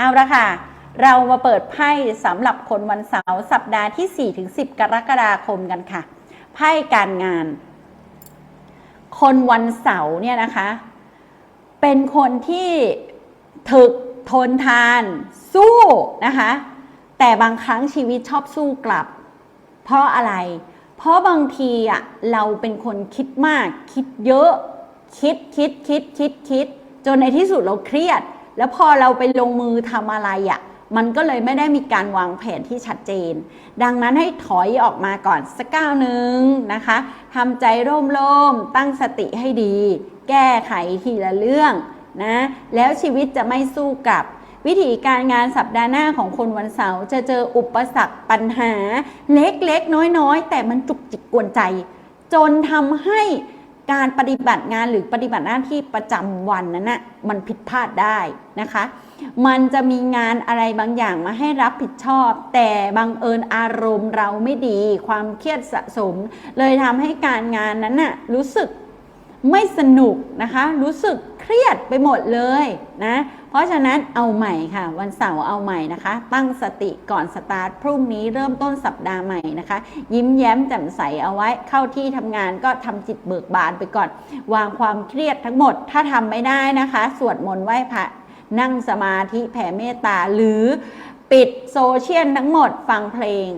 เอาละค่ะ เรามาเปิดไพ่สำหรับคนวันเสาร์สัปดาห์ที่ 4-10 กรกฎาคมกันค่ะ ไพ่การงาน คนวันเสาร์เนี่ยนะคะ เป็นคนที่ถึกทนทาน สู้นะคะ แต่บางครั้งชีวิตชอบสู้กลับ เพราะอะไร เพราะบางทีอะเราเป็นคนคิดมาก คิดเยอะ คิดคิดคิดคิดคิด จนในที่สุดเราเครียด แล้วพอเราไปลงมือทำอะไรอะมันก็เลยไม่ได้มีการวางแผนที่ชัดเจน ดังนั้นให้ถอยออกมาก่อนสักก้าวหนึ่งนะคะทำใจร่มๆตั้งสติให้ดี แก้ไขทีละเรื่องนะแล้วชีวิตจะไม่สู้กับ วิธีการงานสัปดาห์หน้าของคนวันเสาร์จะเจออุปสรรคปัญหา เล็กๆ น้อยๆ แต่มันจุกจิกกวนใจ จนทำให้ การปฏิบัติงานหรือปฏิบัติหน้าที่ประจำวันนั้นนะ่ะมันผิดพลาดได้นะคะ มันจะมีงานอะไรบางอย่างมาให้รับผิดชอบ แต่บังเอิญอารมณ์เราไม่ดี ความเครียดสะสม เลยทำให้การงานนั้นน่ะรู้สึก ไม่สนุกนะคะ รู้สึกเครียดไปหมดเลยนะ เพราะฉะนั้นเอาใหม่ค่ะ วันเสาร์เอาใหม่นะคะ ตั้งสติก่อนสตาร์ทพรุ่งนี้เริ่มต้นสัปดาห์ใหม่นะคะ ยิ้มแย้มแจ่มใสเอาไว้ เข้าที่ทำงานก็ทำจิตเบิกบานไปก่อน วางความเครียดทั้งหมด ถ้าทำไม่ได้นะคะ สวดมนต์ไหว้พระนั่งสมาธิแผ่เมตตาหรือปิดโซเชียลทั้งหมดฟังเพลง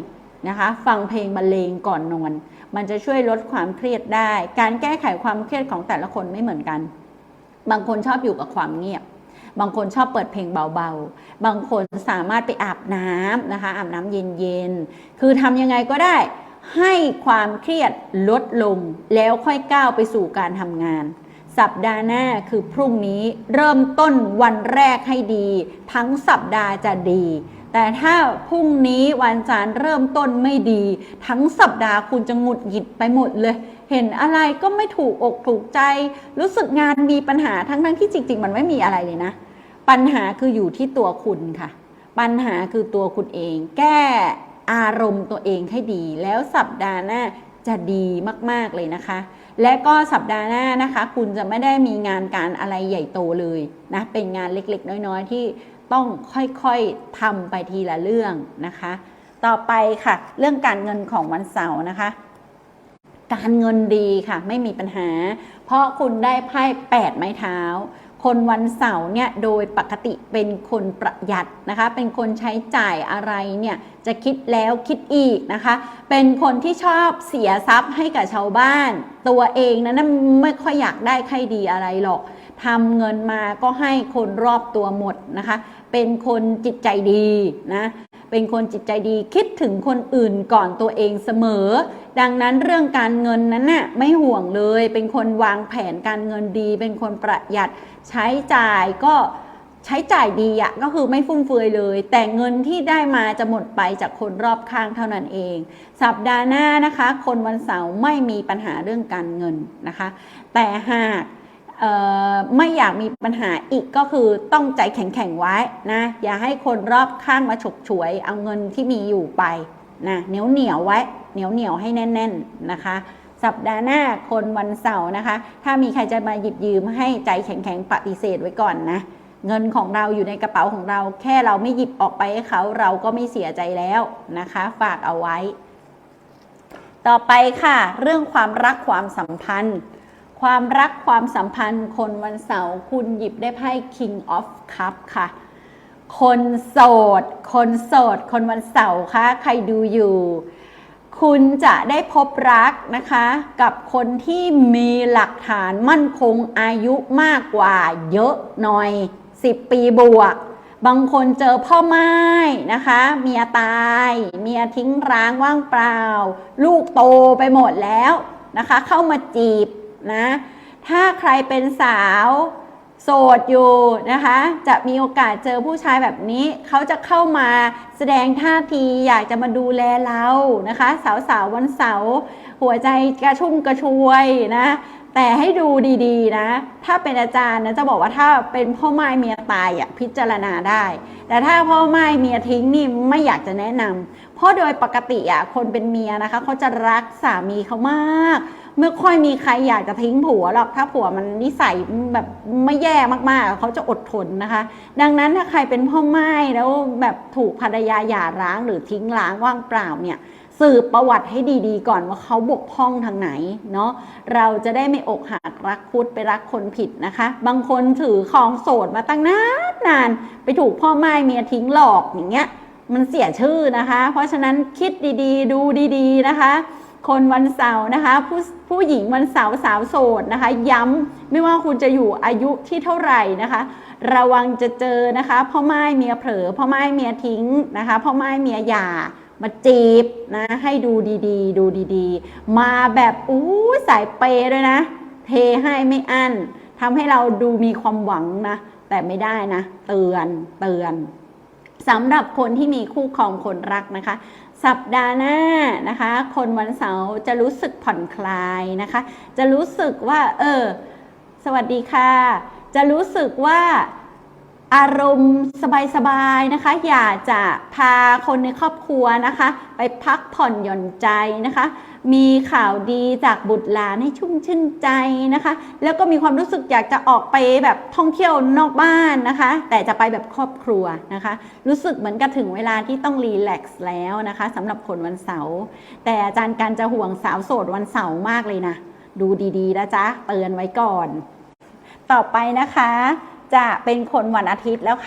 นะคะ ฟังเพลงบรรเลงก่อนนอน มันจะช่วยลดความเครียดได้ การแก้ไขความเครียดของแต่ละคนไม่เหมือนกัน บางคนชอบอยู่กับความเงียบบางคนชอบเปิดเพลงเบาๆ บางคนสามารถไปอาบน้ำนะคะ อาบน้ำเย็นๆ คือทำยังไงก็ได้ ให้ความเครียดลดลง แล้วค่อยก้าวไปสู่การทำงาน สัปดาห์หน้าคือพรุ่งนี้เริ่มต้นวันแรกให้ดี ทั้งสัปดาห์จะดี แต่ถ้าพรุ่งนี้วันจันทร์เริ่มต้นไม่ดี ทั้งสัปดาห์คุณจะหงุดหงิดไปหมดเลย เห็นอะไรก็ไม่ถูกอกถูกใจ รู้สึกงานมีปัญหาทั้งทั้งที่จริง ๆ มันไม่มีอะไรเลยนะ ปัญหาคืออยู่ที่ตัวคุณค่ะ ปัญหาคือตัวคุณเอง แก้อารมณ์ตัวเองให้ดี แล้วสัปดาห์หน้าจะดีมาก ๆ เลยนะคะ และก็สัปดาห์หน้านะคะ คุณจะไม่ได้มีงานการอะไรใหญ่โตเลยนะ เป็นงานเล็ก ๆ น้อย ๆ ที่ ต้องค่อยๆทำไปทีละเรื่องนะคะ ต่อไปค่ะ เรื่องการเงินของวันเสาร์นะคะ การเงินดีค่ะ ไม่มีปัญหา เพราะคุณได้ไพ่แปดไม้เท้า คนวันเสาร์เนี่ยโดยปกติเป็นคนประหยัดนะคะ เป็นคนใช้จ่ายอะไรเนี่ยจะคิดแล้วคิดอีกนะคะ เป็นคนที่ชอบเสียทรัพย์ให้กับชาวบ้าน ตัวเองนะั้นไม่ค่อยอยากได้ใครดีอะไรหรอกทำเงินมาก็ให้คนรอบตัวหมดนะคะ เป็นคนจิตใจดีนะเป็นคนจิตใจดีคิดถึงคนอื่นก่อนตัวเองเสมอ ดังนั้นเรื่องการเงินนั้นน่ะไม่ห่วงเลย เป็นคนวางแผนการเงินดี เป็นคนประหยัดใช้จ่ายก็ใช้จ่ายดีอะก็คือไม่ฟุ่มเฟือยเลย แต่เงินที่ได้มาจะหมดไปจากคนรอบข้างเท่านั้นเอง สัปดาห์หน้านะคะ คนวันเสาร์ไม่มีปัญหาเรื่องการเงินนะคะ แต่หาก ไม่อยากมีปัญหาอีกก็คือต้องใจแข็งๆไว้นะอย่าให้คนรอบข้างมาฉกฉวย เอาเงินที่มีอยู่ไปนะเหนียวเหนียวๆไว้เหนียวเหนียวๆให้แน่น ๆนะคะ สัปดาห์หน้าคนวันเสาร์นะคะ ถ้ามีใครจะมาหยิบยืมให้ใจแข็งๆปฏิเสธไว้ก่อนนะเงินของเราอยู่ในกระเป๋าของเรา แค่เราไม่หยิบออกไปให้เขาเราก็ไม่เสียใจแล้วนะคะ ฝากเอาไว้ ต่อไปค่ะ เรื่องความรักความสัมพันธ์ ความรักความสัมพันธ์คนวันเสาร์คุณหยิบได้ไพ่ King of Cup ค่ะ คนโสด คนโสด คนวันเสาร์คะใครดูอยู่ คุณจะได้พบรักนะคะ กับคนที่มีหลักฐานมั่นคงอายุมากกว่าเยอะหน่อย 10 ปีบวก บางคนเจอพ่อไม้นะคะ เมียตาย เมียทิ้งร้างว่างเปล่า ลูกโตไปหมดแล้วนะคะ เข้ามาจีบ นะ ถ้าใครเป็นสาวโสดอยู่นะคะ จะมีโอกาสเจอผู้ชายแบบนี้ เขาจะเข้ามาแสดงท่าทีอยากจะมาดูแลเรานะคะ สาวๆวันเสาร์หัวใจกระชุ่มกระชวยนะ แต่ให้ดูดีๆนะ ถ้าเป็นอาจารย์นะจะบอกว่าถ้าเป็นพ่อไม้เมียตายอะพิจารณาได้ แต่ถ้าพ่อไม้เมียทิ้งนี่ไม่อยากจะแนะนำเพราะโดยปกติอะคนเป็นเมียนะคะเขาจะรักสามีเขามาก ไม่ค่อยมีใครอยากจะทิ้งผัวหรอกถ้าผัวมันนิสัยแบบไม่แย่มากๆ เขาจะอดทนนะคะ ดังนั้นถ้าใครเป็นพ่อไม้แล้วแบบถูกภรรยาหย่าร้างหรือทิ้งร้างว่างเปล่าเนี่ยสืบประวัติให้ดีๆ ก่อนว่าเขาบกพร่องทางไหนเนาะเราจะได้ไม่อกหักรักคุดไปรักคนผิดนะคะ บางคนถือครองโสดมาตั้งนานนานไปถูกพ่อไม้เมียทิ้งหลอกอย่างเงี้ยมันเสียชื่อนะคะ เพราะฉะนั้นคิดดีๆ ดูดีๆนะคะ คนวันเสาร์นะคะผู้ผู้หญิงวันเสาร์สาวโสดนะคะ ย้ำไม่ว่าคุณจะอยู่อายุที่เท่าไหร่นะคะ ระวังจะเจอนะคะพ่อไม้เมียเผลอพ่อไม้เมียทิ้งนะคะพ่อไม้เมียหย่ามาจีบนะให้ดูดีๆ ดูดีๆ มาแบบอู้สายเปย์ด้วยนะ เทให้ไม่อั้นทำให้เราดูมีความหวังนะ แต่ไม่ได้นะ เตือนเตือนสำหรับคนที่มีคู่ครองคนรักนะคะ สัปดาห์หน้านะคะ คนวันเสาร์จะรู้สึกผ่อนคลายนะคะ จะรู้สึกว่า เออ สวัสดีค่ะ จะรู้สึกว่า อารมณ์สบายๆนะคะ อยากจะพาคนในครอบครัวนะคะ ไปพักผ่อนหย่อนใจนะคะ มีข่าวดีจากบุตรหลานให้ชุ่มชื่นใจนะคะ แล้วก็มีความรู้สึกอยากจะออกไปแบบท่องเที่ยวนอกบ้านนะคะ แต่จะไปแบบครอบครัวนะคะ รู้สึกเหมือนกับถึงเวลาที่ต้องรีแลกซ์แล้วนะคะสำหรับคนวันเสาร์แต่อาจารย์การจะห่วงสาวโสดวันเสาร์มากเลยนะดูดีๆนะจ๊ะเตือนไว้ก่อน ต่อไปนะคะ จะเป็นคนวันอาทิตย์แล้วค่ะ